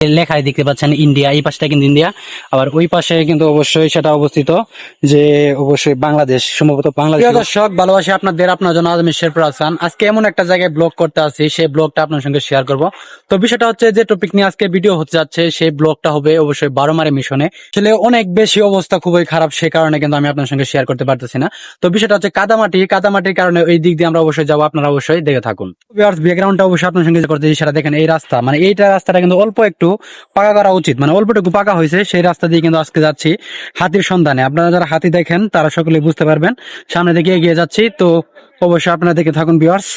লেখায় দেখতে পাচ্ছেন ইন্ডিয়া, এই পাশটা কিন্তু ইন্ডিয়া। আবার ওই পাশে কিন্তু অবশ্যই সেটা অবস্থিত যে অবশ্যই বাংলাদেশ, সম্ভবত বাংলাদেশ। দর্শক, ভালোবাসি আপনাদের, আপনার জন্য আজমি শেরপুর হাসান আজকে এমন একটা জায়গায় ব্লগ করতে আছি সেই ব্লগটা আপনার সঙ্গে শেয়ার করব। তো বিষয়টা হচ্ছে যে টপিক নিয়ে আজকে ভিডিও হতে যাচ্ছে, সেই ব্লগটা হবে অবশ্যই বারোমারি মিশনে। আসলে অনেক বেশি অবস্থা খুবই খারাপ, সে কারণে কিন্তু আমি আপনার সঙ্গে শেয়ার করতে পারতেছি না। তো বিষয়টা হচ্ছে কাদামাটি, কাদামাটির কারণে ওই দিক দিয়ে আমরা অবশ্যই যাব, আপনারা অবশ্যই দেখে থাকুন। ব্যাকগ্রাউন্ডটা অবশ্যই আপনার সঙ্গে করতে সেটা দেখেন এই রাস্তা। মানে এইটা রাস্তাটা কিন্তু অল্প একটু পাকা করা উচিত। মানে অল্পটুকু পাকা হয়েছে, সেই রাস্তা দিয়ে কিন্তু আজকে যাচ্ছি হাতির সন্ধানে। আপনারা যারা হাতি দেখেন, তারা সকলে বুঝতে পারবেন। সামনে দিকে এগিয়ে যাচ্ছি, তো অবশ্যই আপনারা দেখে থাকুন বিয়ার্স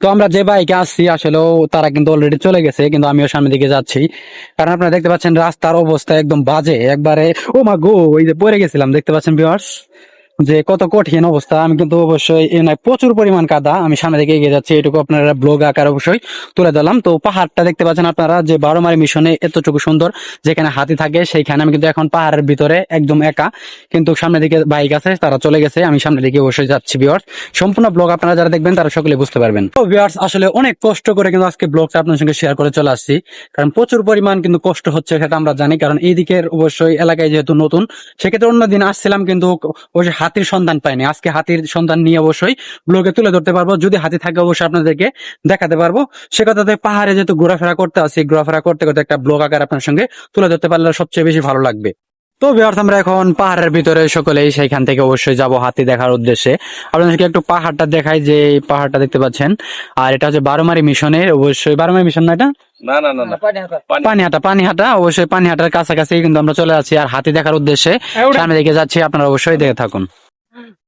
তো আমরা যে বাইকে আসছি, আসলে তারা কিন্তু অলরেডি চলে গেছে, কিন্তু আমিও সামনের দিকে যাচ্ছি। কারণ আপনারা দেখতে পাচ্ছেন, রাস্তার অবস্থা একদম বাজে। একবারে, ও মা গো, ওই যে পড়ে গেছিলাম, দেখতে পাচ্ছেন বিয়ার্স যে কত কঠিন অবস্থা, আমি কিন্তু অবশ্যই প্রচুর পরিমাণ কাদা। আমি সামনে দিকে এগিয়ে যাচ্ছি, এটুকু আপনারা ব্লগ আকার অবশ্যই তুলে দিলাম তো পাহাড়টা দেখতে পাচ্ছেন আপনারা, যে বারোমারি মিশনে এতটুকু সুন্দর, যেখানে হাতি থাকে, সেইখানে আমি কিন্তু এখন পাহাড়ের ভিতরে একদম একা। কিন্তু সামনের দিকে বাইক আছে, তারা চলে গেছে, আমি সামনের দিকে অবশ্যই যাচ্ছি বিয়ার্স সম্পূর্ণ ব্লগ আপনারা যারা দেখবেন, তারা সকলে বুঝতে পারবেন। তো বিয়ার্স আসলে অনেক কষ্ট করে কিন্তু আজকে ব্লগটা আপনার সঙ্গে শেয়ার করে চলে আসছি। কারণ প্রচুর পরিমাণ কিন্তু কষ্ট হচ্ছে, সেটা আমরা জানি। কারণ এই দিকের অবশ্যই এলাকায় যেহেতু নতুন, সেক্ষেত্রে অন্যদিন আসছিলাম কিন্তু অবশ্যই হাতির সন্ধান পাইনি। আজকে হাতির সন্ধান নিয়ে অবশ্যই ব্লগে তুলে ধরতে পারব। যদি হাতি থাকে, অবশ্যই আপনাদেরকে দেখাতে পারব। সে কথাতে পাহাড়ে যেহেতু ঘোরাফেরা করতে আসি, ঘোরাফেরা করতে করতে একটা ব্লগ আকার আপনার সঙ্গে তুলে ধরতে পারলে সবচেয়ে বেশি ভালো লাগবে। তো বিহার্স আমরা এখন পাহাড়ের ভিতরে সকলেই সেখান থেকে অবশ্যই যাব হাতি দেখার উদ্দেশ্যে। আপনাদেরকে একটু পাহাড়টা দেখাই যে এই পাহাড়টা দেখতে পাচ্ছেন। আর এটা হচ্ছে বারোমারি মিশনের অবশ্যই বারোমারি মিশন না এটা? না না না না। পানিহাটা। পানিহাটা অবশ্যই পানিহাটার কাছাকাছি কিন্তু আমরা চলে আছি আর হাতি দেখার উদ্দেশ্যে সামনে দিকে যাচ্ছি আপনারা অবশ্যই দেখে থাকুন।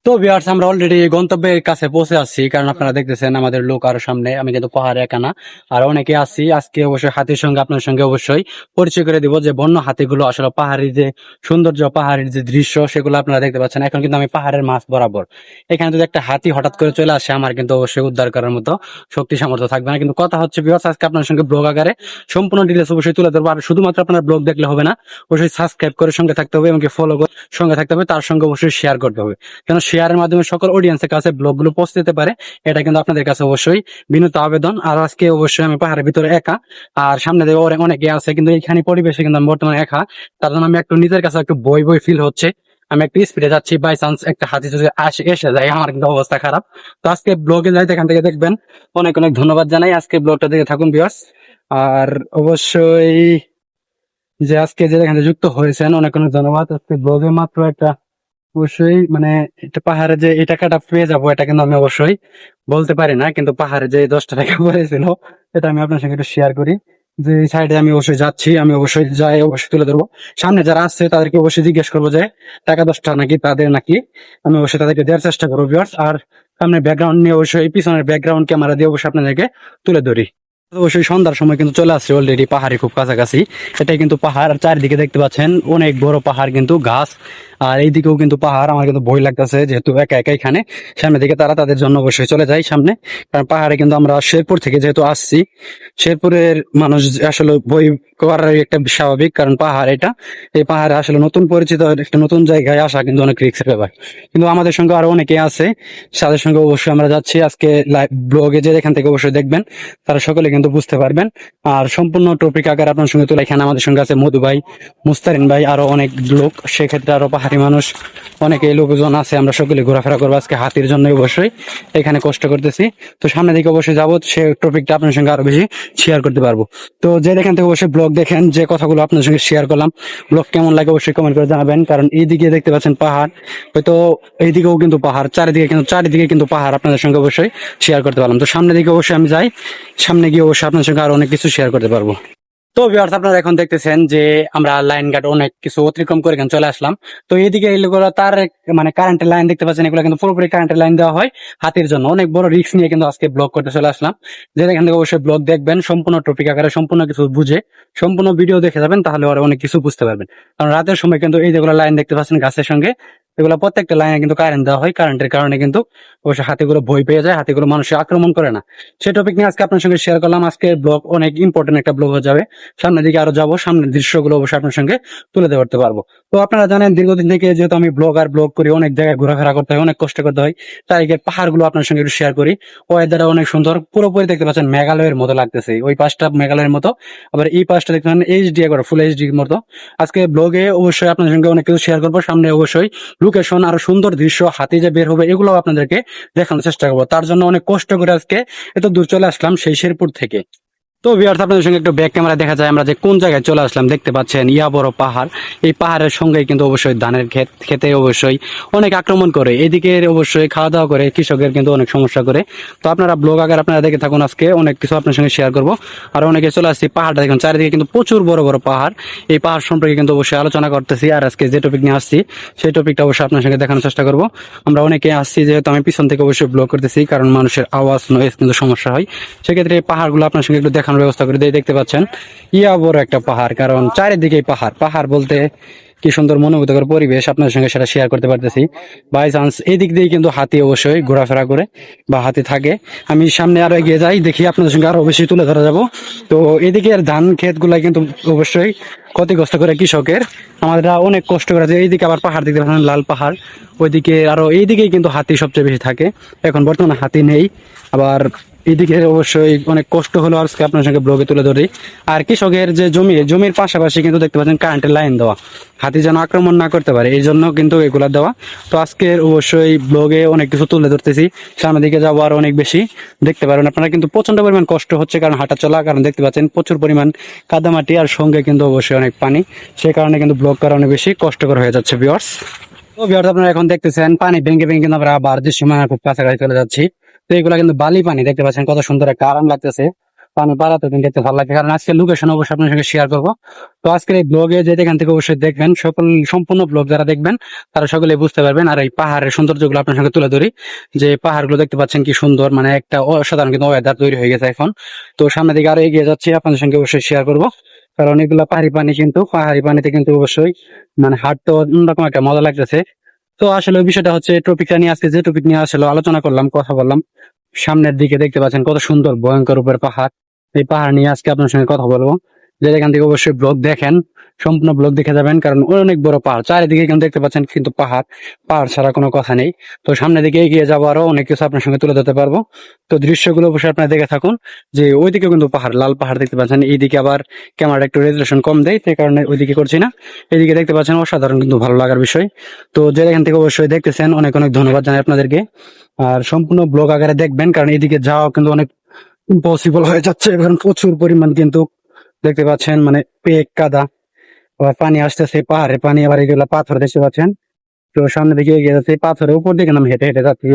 তো বিয়ার্স আমরা অলরেডি গন্তব্যের কাছে পৌঁছে আসছি কারণ আপনারা দেখতেছেন আমাদের লোক আরও সামনে, আমি কিন্তু পাহাড়ে একানা আর অনেকে আছি, আজকে অবশ্যই হাতির সঙ্গে আপনার সঙ্গে অবশ্যই পরিচয় করে দিব যে বন্য হাতিগুলো আসলে পাহাড়ি যে সৌন্দর্য, পাহাড়ের যে দৃশ্য, সেগুলো আপনারা দেখতে পাচ্ছেন। এখন কিন্তু আমি পাহাড়ের মাছ বরাবর। এখানে যদি একটা হাতি হঠাৎ করে চলে আসে, আমার কিন্তু অবশ্যই উদ্ধার করার মতো শক্তি সামর্থ্য থাকবে না। কিন্তু কথা হচ্ছে বিয়ার্স আজকে আপনার সঙ্গে ব্লগ আকারে সম্পূর্ণ ডিটেলস অবশ্যই তুলে ধরবো। আর শুধুমাত্র আপনার ব্লগ দেখলে হবে না, অবশ্যই সাবস্ক্রাইব করে সঙ্গে থাকতে হবে, এবং ফলো করে সঙ্গে থাকতে হবে, তার সঙ্গে অবশ্যই শেয়ার করতে হবে। কেন শেয়ারের মাধ্যমে সকল অডিয়েন্সের কাছে ব্লগগুলো পৌঁছে যেতে পারে। এটা কিন্তু আপনাদের কাছে অবশ্যই বিনীত আবেদন। আর আজকে অবশ্যই আমি পাহাড়ের ভিতরে একা। আর সামনে দিয়ে অনেক আছে, কিন্তু এখানে পরিবেশে কিন্তু আমি বর্তমানে একা। তার জন্য আমি একটু নিজের কাছে একটু বই বই ফিল হচ্ছে। আমি একটু স্পিডে যাচ্ছি। বাই চান্স একটা হাতি যদি আসে এসে যায়, আমার কিন্তু অবস্থা খারাপ। তো আজকে ব্লগে যাই এখান থেকে দেখবেন। অনেক অনেক ধন্যবাদ জানাই আজকে ব্লগটা দেখে থাকুন বিয়ার্স আর অবশ্যই যে আজকে যে এখানে যুক্ত হয়েছেন, অনেক অনেক ধন্যবাদ। আজকে ব্লগে মাত্র একটা অবশ্যই মানে এটা পাহাড়ে যে এই টাকাটা পেয়ে যাব, এটা কিন্তু আমি অবশ্যই বলতে পারি না, কিন্তু পাহাড়ে যে দশটা টাকা পড়েছিল, এটা আমি আপনার সঙ্গে একটু শেয়ার করি। যে এই সাইডে আমি অবশ্যই যাচ্ছি, আমি অবশ্যই যাই, অবশ্যই তুলে ধরবো। সামনে যারা আসছে তাদেরকে অবশ্যই জিজ্ঞেস করব যে, টাকা দশটা নাকি তাদের নাকি? আমি অবশ্যই তাদেরকে দেওয়ার চেষ্টা করব ভিউয়ার্স আর সামনে ব্যাকগ্রাউন্ড নিয়ে অবশ্যই পিছনের ব্যাকগ্রাউন্ড ক্যামেরা দিয়ে অবশ্যই আপনাদেরকে তুলে ধরি। অবশ্যই সন্ধ্যার সময় কিন্তু চলে আসছে অলরেডি পাহাড়ে খুব কাছাকাছি। এটাই কিন্তু পাহাড় চারিদিকে দেখতে পাচ্ছেন, অনেক বড় পাহাড় কিন্তু, গাছ। আর এইদিকেও কিন্তু পাহাড়, আমার কিন্তু ভয় লাগতেছে যেহেতু একা একা এখানে। সামনের দিকে তারা তাদের জন্য অবশ্যই চলে যায় সামনে। কারণ পাহাড়ে কিন্তু আমরা শেরপুর থেকে যেহেতু আসছি, শেরপুরের মানুষ আসলে বই করার একটা স্বাভাবিক, কারণ পাহাড় এটা। এই পাহাড়ে আসলে নতুন পরিচিত একটা নতুন জায়গায় আসা কিন্তু অনেক রিক্সের ব্যাপার। কিন্তু আমাদের সঙ্গে আরও অনেকে আছে, তাদের সঙ্গে অবশ্যই আমরা যাচ্ছি। আজকে লাইভ ব্লগে যে এখান থেকে অবশ্যই দেখবেন, তারা সকলে কিন্তু বুঝতে পারবেন। আর সম্পূর্ণ টপিক আকার আপনার সঙ্গে তুলে এখানে আমাদের সঙ্গে আছে মধু ভাই, মুস্তারিন ভাই, আরও অনেক লোক। সেক্ষেত্রে আরও পাহাড়ি মানুষ অনেকে লোকজন আছে, আমরা সকলে ঘোরাফেরা করব আজকে হাতির জন্য অবশ্যই। এখানে কষ্ট করতেছি। তো সামনের দিকে অবশ্যই যাব, সে টপিকটা আপনার সঙ্গে আরও বেশি শেয়ার করতে পারব। তো যে এখান থেকে অবশ্যই ব্লগ দেখেন, যে কথাগুলো আপনার সঙ্গে শেয়ার করলাম ব্লগ কেমন লাগে অবশ্যই কমেন্ট করে জানাবেন, কারণ এইদিকে দেখতে পাচ্ছেন পাহাড়। হয়তো এইদিকেও কিন্তু পাহাড়, চারিদিকে কিন্তু চারিদিকে কিন্তু পাহাড় আপনাদের সঙ্গে অবশ্যই শেয়ার করতে পারলাম। তো সামনের দিকে অবশ্যই আমি যাই, সামনে গিয়ে অবশ্যই আপনার সঙ্গে আরও অনেক কিছু শেয়ার করতে পারব। তো ভিউয়ার্স আপনারা এখন দেখতেছেন যে আমরা লাইন গার্ড অনেক কিছু অতিক্রম করে চলে আসলাম। তো এইদিকে এগুলো তার মানে কারেন্টের লাইন দেখতে পাচ্ছেন, এগুলো কিন্তু পুরোপুরি কারেন্টের লাইন দেওয়া হয় হাতির জন্য। অনেক বড় রিস্ক নিয়ে কিন্তু আজকে ব্লগ করতে চলে আসলাম। যে এখান থেকে অবশ্যই ব্লগ দেখবেন, সম্পূর্ণ টপিক আকারে সম্পূর্ণ কিছু বুঝে, সম্পূর্ণ ভিডিও দেখে যাবেন, তাহলে ওরা অনেক কিছু বুঝতে পারবেন। কারণ রাতের সময় কিন্তু এই যেগুলো লাইন দেখতে পাচ্ছেন গাছের সঙ্গে এগুলো প্রত্যেকটা লাইনে কিন্তু কারেন্ট দেওয়া হয়। কারেন্টের কারণে কিন্তু অবশ্যই হাতিগুলো ভয় পেয়ে যায়, হাতিগুলো মানুষের আক্রমণ করে না। সেই টপিক নিয়ে আজকে আপনার সঙ্গে শেয়ার করলাম। আজকে ব্লগ অনেক ইম্পর্টেন্ট একটা ব্লগ হয়ে যাবে। সামনের দিকে আরও যাব, সামনের দৃশ্যগুলো অবশ্যই আপনার সঙ্গে তুলে ধরতে পারব। তো আপনারা জানেন, দীর্ঘদিন থেকে যেহেতু আমি ব্লগ আর ব্লগ করি, অনেক জায়গায় ঘোরাফেরা করতে হয়, অনেক কষ্ট করতে হয়, তাই পাহাড়গুলো আপনার সঙ্গে একটু শেয়ার করি। ওয়েদারটা অনেক সুন্দর, পুরোপুরি দেখতে পাচ্ছেন মেঘালয়ের মতো লাগতেছে। ওই পাশটা মেঘালয়ের মতো, আবার এই পাশটা দেখতে পাচ্ছেন এইচডি একবার ফুল এইচডি মতো। আজকে ব্লগে অবশ্যই আপনার সঙ্গে অনেক কিছু শেয়ার করব। সামনে অবশ্যই লোকেশন আর সুন্দর দৃশ্য হাতে যে বের হবে এগুলো আপনাদেরকে দেখানোর চেষ্টা করব। তার জন্য অনেক কষ্ট করে আজকে এত দূর চলে আসলাম সেই শেরপুর থেকে। তো ভিউয়ার্স আপনাদের সঙ্গে একটু ব্যাক ক্যামেরা দেখা যায়। আমরা যে কোন জায়গায় চলে আসলাম, দেখতে পাচ্ছেন ইয়া বড় পাহাড়। এই পাহাড়ের সঙ্গে কিন্তু অবশ্যই ধানের ক্ষেত খেতে অবশ্যই অনেক আক্রমণ করে। এদিকে অবশ্যই খাওয়া দাওয়া করে কৃষকের কিন্তু অনেক সমস্যা করে। তো আপনারা ব্লগ আগে আপনারা দেখে থাকুন আজকে। অনেক কিছু আপনার সঙ্গে শেয়ার করব। আর অনেকে চলে আসছি পাহাড়টা দেখুন, চারিদিকে কিন্তু প্রচুর বড় বড় পাহাড়। এই পাহাড় সম্পর্কে কিন্তু অবশ্যই আলোচনা করতেছি। আর আজকে যে টপিক নিয়ে আসছি, সেই টপিকটা অবশ্যই আপনার সঙ্গে দেখানোর চেষ্টা করব। আমরা অনেকে আসছি যেহেতু আমি পিছন থেকে অবশ্যই ব্লগ করতেছি, কারণ মানুষের আওয়াজ নয়েজ কিন্তু সমস্যা হয়। সেক্ষেত্রে এই পাহাড়গুলো আপনার সঙ্গে একটু দেখানোর ব্যবস্থা করে দিয়ে দেখতে পাচ্ছেন, ইয়া বড় একটা পাহাড়। কারণ চারিদিকেই পাহাড়। পাহাড় বলতে কি সুন্দর মনোমুগ্ধকর পরিবেশ আপনার সঙ্গে সেটা শেয়ার করতে পারতেছি। বাই চান্স এই দিক দিয়ে কিন্তু হাতি অবশ্যই ঘোরাফেরা করে বা হাতি থাকে। আমি সামনে আরও এগিয়ে যাই, দেখি আপনাদের সঙ্গে আরও বেশি তুলে ধরা যাব। তো এদিকে ধান ক্ষেতগুলা কিন্তু অবশ্যই ক্ষতিগ্রস্ত করে কৃষকের। আমাদের অনেক কষ্ট করে এইদিকে আবার পাহাড় দেখতে পাচ্ছেন, লাল পাহাড়। ওইদিকে আরও এইদিকেই কিন্তু হাতি সবচেয়ে বেশি থাকে। এখন বর্তমানে হাতি নেই। আবার এদিকে অবশ্যই অনেক কষ্ট হলো আজকে আপনার সঙ্গে ব্লগে তুলে ধরি। আর কৃষকের যে জমি জমির পাশাপাশি কিন্তু দেখতে পাচ্ছেন কারেন্টের লাইন দেওয়া। হাতি যেন আক্রমণ না করতে পারে, এই জন্য কিন্তু এগুলা দেওয়া। তো আজকের অবশ্যই ব্লগে অনেক কিছু তুলে ধরতেছি। সামনের দিকে যাব আর অনেক বেশি। দেখতে পারেন, আপনারা কিন্তু প্রচণ্ড পরিমাণ কষ্ট হচ্ছে কারণ হাঁটা চলা, কারণ দেখতে পাচ্ছেন প্রচুর পরিমাণ কাদামাটি আর সঙ্গে কিন্তু অবশ্যই অনেক পানি। সে কারণে কিন্তু ব্লগ করা অনেক বেশি কষ্টকর হয়ে যাচ্ছে বিয়ার্স তো বিয়ার্স আপনারা এখন দেখতেছেন, পানি ভেঙে ভেঙে কিন্তু আমরা আবার যে সীমানা খুব কাছাকাছি চলে যাচ্ছি। তো এগুলা কিন্তু বালি পানি, দেখতে পাচ্ছেন কত সুন্দর একটা আরাম লাগতেছে। পানি বাড়াতে কিন্তু দেখতে ভালো লাগে কারণ আজকে লোকেশন অবশ্যই আপনার সঙ্গে শেয়ার করব। তো আজকের এই ব্লগে যে এখান থেকে অবশ্যই দেখবেন, সকল সম্পূর্ণ ব্লগ যারা দেখবেন, তারা সকলে বুঝতে পারবেন। আর এই পাহাড়ের সৌন্দর্যগুলো আপনার সঙ্গে তুলে ধরি। যে পাহাড়গুলো দেখতে পাচ্ছেন কি সুন্দর মানে একটা অসাধারণ কিন্তু ওয়েদার তৈরি হয়ে গেছে এখন। তো সামনের দিকে আরও এগিয়ে যাচ্ছি, আপনাদের সঙ্গে অবশ্যই শেয়ার করব। কারণ এগুলা পাহাড়ি পানি কিন্তু, পাহাড়ি পানিতে কিন্তু অবশ্যই মানে হাঁটতে অন্যরকম একটা মজা লাগতেছে। তো আসলে বিষয়টা হচ্ছে টপিকটা নিয়ে আজকে যে টপিক নিয়ে আসলে আলোচনা করলাম, কথা বললাম, সামনের দিকে দেখতে পাচ্ছেন কত সুন্দর, ভয়ঙ্কর উপরে পাহাড়। এই পাহাড় নিয়ে আজকে আপনার সঙ্গে কথা বলব। যে এখান থেকে অবশ্যই ব্লগ দেখেন সম্পূর্ণ ব্লগ দেখে যাবেন, কারণ অনেক বড় পাহাড়। চারিদিকে কিন্তু দেখতে পাচ্ছেন কিন্তু পাহাড়। পাহাড় ছাড়া কোনো কথা নেই। তো সামনের দিকে এগিয়ে যাব আরও অনেক কিছু আপনার সঙ্গে তুলে ধরতে পারব। তো দৃশ্যগুলো অবশ্যই আপনারা দেখে থাকুন। যে ওইদিকে কিন্তু পাহাড়, লাল পাহাড় দেখতে পাচ্ছেন। এইদিকে আবার ক্যামেরা একটু রেজুলেশন কম দেয়, সেই কারণে ওইদিকে করছি না। এইদিকে দেখতে পাচ্ছেন অসাধারণ কিন্তু ভালো লাগার বিষয়। তো যে এখান থেকে অবশ্যই দেখতেছেন, অনেক অনেক ধন্যবাদ জানাই আপনাদেরকে। আর সম্পূর্ণ ব্লগ আকারে দেখবেন, কারণ এদিকে যাওয়া কিন্তু অনেক ইম্পসিবল হয়ে যাচ্ছে। কারণ প্রচুর পরিমাণ কিন্তু দেখতে পাচ্ছেন মানে পেক, কাদা। আবার পানি আসতেছে পাহাড়ে, পানি আবার এগুলো পাথর দেখতে পাচ্ছেন? তো সামনে দিকে এগিয়ে যাচ্ছে পাথরের উপর দিকে আমি হেঁটে হেঁটে যাচ্ছি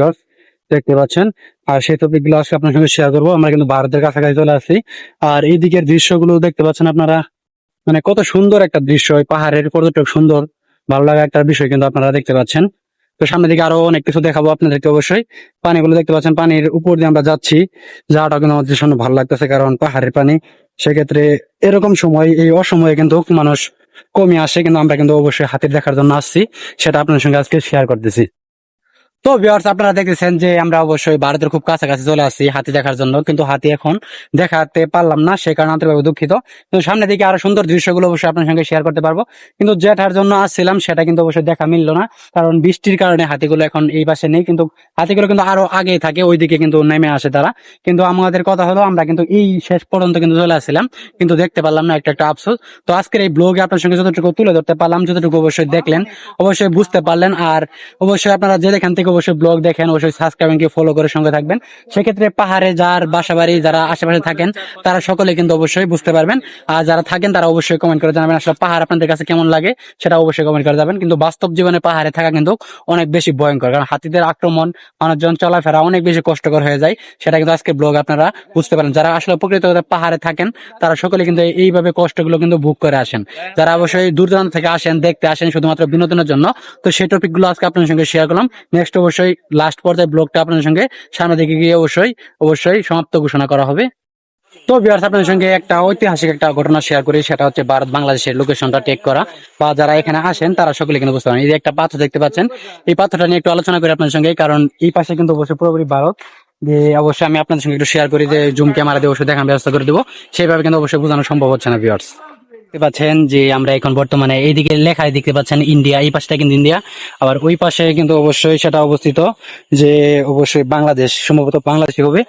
দেখতে পাচ্ছেন? আর সেই টপিকগুলো আজকে আপনার সঙ্গে শেয়ার করব। আমরা কিন্তু ভারতের কাছাকাছি চলে আসছি। আর এই দিকের দৃশ্যগুলো দেখতে পাচ্ছেন আপনারা? মানে কত সুন্দর একটা দৃশ্য, এই পাহাড়ের পর্যটক সুন্দর, ভালো লাগা একটা বিষয় কিন্তু আপনারা দেখতে পাচ্ছেন। তো সামনের দিকে আরও অনেক কিছু দেখাবো আপনাদেরকে অবশ্যই। পানিগুলো দেখতে পাচ্ছেন, পানির উপর দিয়ে আমরা যাচ্ছি। যাওয়াটা কিন্তু আমাদের জন্য ভালো লাগতেছে, কারণ পাহাড়ের পানি, সেক্ষেত্রে এরকম সময়, এই অসময়ে কিন্তু মানুষ কমে আসে, কিন্তু আমরা কিন্তু অবশ্যই হাতির দেখার জন্য আসছি। সেটা আপনার সঙ্গে আজকে শেয়ার করতেছি। তো ভিউয়ার্স আপনারা দেখতেছেন যে আমরা অবশ্যই ভারতের খুব কাছাকাছি চলে আসছি হাতি দেখার জন্য। কিন্তু হাতি এখন দেখাতে পারলাম না, সে কারণে আন্তরিকভাবে দুঃখিত। কিন্তু সামনের দিকে আরও সুন্দর দৃশ্যগুলো অবশ্যই আপনার সঙ্গে শেয়ার করতে পারব। কিন্তু যেটার জন্য আসছিলাম, সেটা কিন্তু অবশ্যই দেখা মিললো না, কারণ বৃষ্টির কারণে হাতিগুলো এখন এই পাশে নেই। কিন্তু হাতিগুলো কিন্তু আরও আগে থাকে, ওইদিকে কিন্তু নেমে আসে তারা। কিন্তু আমাদের কথা হলো, আমরা কিন্তু এই শেষ পর্যন্ত কিন্তু চলে আসছিলাম। কিন্তু দেখতে পারলাম না, একটা একটা আফসোস। তো আজকের এই ব্লগে আপনার সঙ্গে যতটুকু তুলে ধরতে পারলাম, যতটুকু অবশ্যই দেখলেন, অবশ্যই বুঝতে পারলেন। আর অবশ্যই আপনারা যে এখান থেকে অবশ্যই ব্লগ দেখেন, অবশ্যই সাবস্ক্রাইব কে ফলো করে সঙ্গে থাকবেন। সেক্ষেত্রে পাহাড়ে যার বাসা বাড়ি যারা আশেপাশে থাকেন, তারা সকলে কিন্তু অবশ্যই বুঝতে পারবেন। আর যারা থাকেন, তারা অবশ্যই কমেন্ট করে জানাবেন আসলে পাহাড় আপনাদের কাছে কেমন লাগে, সেটা অবশ্যই কমেন্ট করে যাবেন। কিন্তু বাস্তব জীবনে পাহাড়ে থাকা কিন্তু অনেক বেশি ভয়ঙ্কর, কারণ হাতিদের আক্রমণ, মানুষজন চলাফেরা অনেক বেশি কষ্টকর হয়ে যায়। সেটা কিন্তু আজকে ব্লগ আপনারা বুঝতে পারেন। যারা আসলে প্রকৃত পাহাড়ে থাকেন, তারা সকলে কিন্তু এইভাবে কষ্টগুলো কিন্তু ভোগ করে আসেন। যারা অবশ্যই দূর থেকে আসেন, দেখতে আসেন শুধুমাত্র বিনোদনের জন্য, তো সেই টপিকগুলো আজকে আপনার সঙ্গে শেয়ার করলাম। নেক্সট অবশ্যই লাস্ট পর্যায়ে ব্লগটা আপনার সঙ্গে সামনে দিকে গিয়ে অবশ্যই অবশ্যই সমাপ্ত ঘোষণা করা হবে। তো বিহার আপনাদের সঙ্গে একটা ঐতিহাসিক একটা ঘটনা শেয়ার করি, সেটা হচ্ছে ভারত বাংলাদেশের লোকেশনটা টেক করা। বা যারা এখানে আসেন, তারা সকলে কিন্তু বুঝতে পারেন, এই একটা পাথর দেখতে পাচ্ছেন, এই পাথরটা নিয়ে একটু আলোচনা করি আপনাদের সঙ্গে, কারণ এই পাশে কিন্তু অবশ্যই পুরোপুরি ভারত। যে অবশ্যই আমি আপনাদের সঙ্গে একটু শেয়ার করি যে জুম ক্যামেরা দিয়ে অবশ্যই দেখার ব্যবস্থা করে দেবো, সেইভাবে কিন্তু অবশ্যই বোঝানো সম্ভব হচ্ছে না ভিউয়ার্স দেখতে পাচ্ছেন যে আমরা এখন বর্তমানে এইদিকে লেখায় দেখতে পাচ্ছেন ইন্ডিয়া, এই পাশটা কিন্তু ইন্ডিয়া। আবার ওই পাশে কিন্তু অবশ্যই সেটা অবস্থিত যে অবশ্যই বাংলাদেশ, সম্ভবত বাংলাদেশি হবে।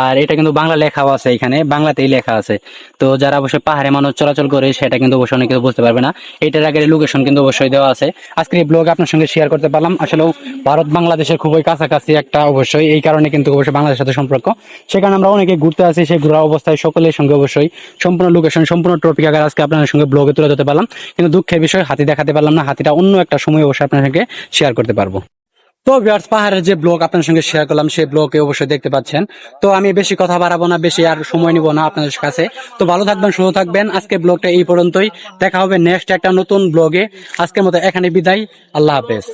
আর এটা কিন্তু বাংলা লেখাও আছে এখানে, বাংলাতেই লেখা আছে। তো যারা অবশ্যই পাহাড়ে মানুষ চলাচল করে, সেটা কিন্তু অবশ্যই অনেকে বুঝতে পারবে না। এটার আগের লোকেশন কিন্তু অবশ্যই দেওয়া আছে। আজকে এই ব্লগ আপনার সঙ্গে শেয়ার করতে পারলাম। আসলে ভারত বাংলাদেশের খুবই কাছাকাছি একটা অবশ্যই, এই কারণে কিন্তু অবশ্যই বাংলাদেশের সাথে সম্পর্ক। সেখানে আমরা অনেকে ঘুরতে আসি, সেই ঘোরা অবস্থায় সকলের সঙ্গে অবশ্যই সম্পূর্ণ লোকেশন সম্পূর্ণ টপিক আগে আজকে সঙ্গে ব্লগে তুলে ধরতে পারলাম। কিন্তু দুঃখের বিষয়, হাতি দেখাতে পারলাম না, হাতিটা অন্য একটা সময় অবশ্যই আপনার সঙ্গে শেয়ার করতে পারব। তো ভিউয়ার্স পাহাড়ের যে ব্লগ আপনার সঙ্গে শেয়ার করলাম, সেই ব্লগে অবশ্যই দেখতে পাচ্ছেন। তো আমি বেশি কথা বাড়াবো না, বেশি আর সময় নিব না আপনাদের কাছে। তো ভালো থাকবেন, সুস্থ থাকবেন। আজকে ব্লগটা এই পর্যন্তই। দেখা হবে নেক্সট একটা নতুন ব্লগে আজকের মতো এখানে বিদায়। আল্লাহ হাফেজ।